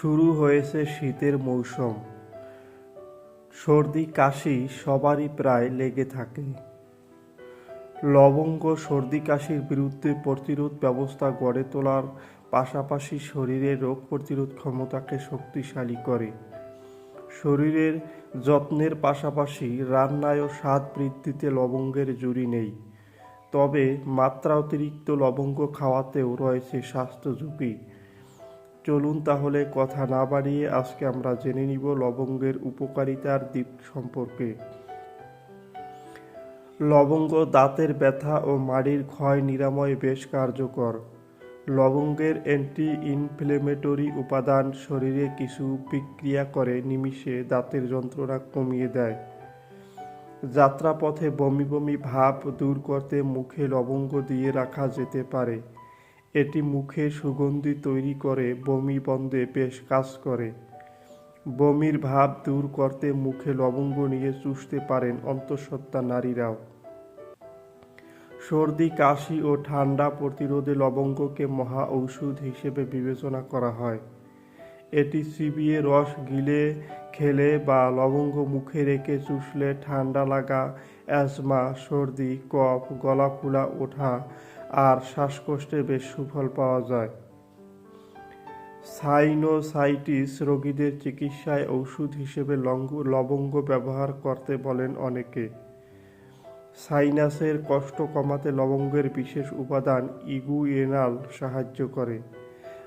শুরু হয়েছে শীতের মৌসুম। সর্দি, কাশি সবারই প্রায় লেগে থাকে। লবঙ্গ, সর্দি, কাশির বিরুদ্ধে প্রতিরোধ ব্যবস্থা গড়ে তোলার পাশাপাশি শরীরের রোগ প্রতিরোধ ক্ষমতাকে শক্তিশালী করে। শরীরের যত্নের পাশাপাশি রান্নায় স্বাদ বৃদ্ধিতে লবঙ্গের জুড়ি নেই। তবে মাত্রা অতিরিক্ত লবঙ্গ খাওয়াতেও রয়েছে স্বাস্থ্য ঝুঁকি চলুন তাহলে কথা না বাড়িয়ে আজকে আমরা জেনে নিব লবঙ্গের উপকারিতার দিক সম্পর্কে। লবঙ্গ দাঁতের ব্যথা ও মাড়ির ক্ষয় নিরাময় বেশ কার্যকর। লবঙ্গের অ্যান্টি ইনফ্লেমেটরি উপাদান শরীরে কিছু বিক্রিয়া করে নিমিষে দাঁতের যন্ত্রণা কমিয়ে দেয়। যাত্রাপথে বমি বমি ভাব দূর করতে মুখে লবঙ্গ দিয়ে রাখা যেতে পারে। এটি মুখে সুগন্ধি তৈরি করে, বমি বন্ধে বেশ কাজ করে। বমির ভাব দূর করতে মুখে লবঙ্গ নিয়ে চুষতে পারেন অন্তঃসত্ত্বা নারীরাও। সর্দি, কাশি ও ঠান্ডা প্রতিরোধে লবঙ্গকে মহা ঔষধ হিসেবে বিবেচনা করা হয়। এটি চিবিয়ে রস গিলে খেলে বা লবঙ্গ মুখে রেখে চুষলে ঠান্ডা লাগা, অ্যাজমা, সর্দি, কফ গলা ফুলা ওঠা আর শ্বাসকষ্টে বেশ সুফল পাওয়া যায়। সাইনোসাইটিস রোগীদের চিকিৎসায় ওষুধ হিসেবে লঙ্গ- লবঙ্গ ব্যবহার করতে বলেন অনেকে। সাইনাসের কষ্ট কমাতে লবঙ্গের বিশেষ উপাদান ইগুয়েনাল সাহায্য করে।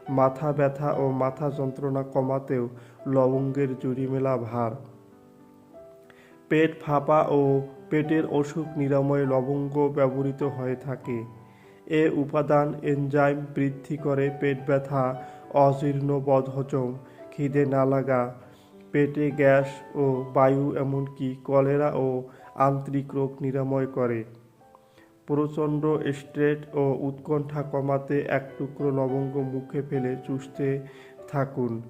মাথা ব্যথা ও মাথা যন্ত্রণা কমাতেও লবঙ্গের জুড়ি মেলা ভার। পেট ফাঁপা ও পেটের অসুখ নিরাময়ে লবঙ্গ ব্যবহৃত হয়ে থাকে। এ উপাদান এনজাইম বৃদ্ধি করে পেট ব্যথা, অজীর্ণ, বদহজম, খিদে না লাগা, পেটে গ্যাস ও বায়ু এমনকি কলেরা ও আন্তরিক রোগ নিরাময় করে। প্রচণ্ড স্ট্রেট ও উৎকণ্ঠা কমাতে এক টুকরো লবঙ্গ মুখে ফেলে চুষতে থাকুন,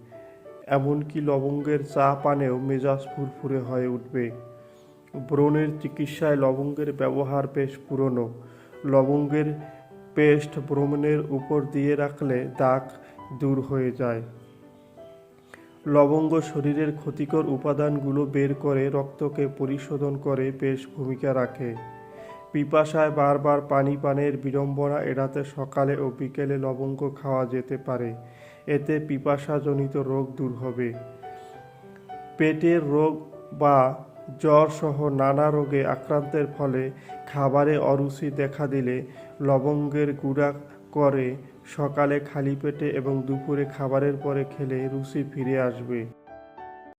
এমনকি লবঙ্গের চা পানেও মেজাজ ফুরফুরে হয়ে উঠবে। ব্রণের চিকিৎসায় লবঙ্গের ব্যবহার বেশ পুরনো। লবঙ্গের পেস্ট ব্রণের উপর দিয়ে রাখলে দাগ দূর হয়ে যায়। লবঙ্গ শরীরের ক্ষতিকর উপাদানগুলো বের করে রক্তকে পরিশোধন করে বেশ ভূমিকা রাখে। পিপাসায় বারবার পানি পানের বিড়ম্বনা এড়াতে সকালে ও বিকেলে লবঙ্গ খাওয়া যেতে পারে। এতে পিপাসাজনিত রোগ দূর হবে। পেটের রোগ বা জ্বর সহ নানা রোগে আক্রান্তের ফলে খাবারে অরুচি দেখা দিলে লবঙ্গের গুঁড়া করে সকালে খালি পেটে এবং দুপুরে খাবারের পরে খেলে রুচি ফিরে আসবে।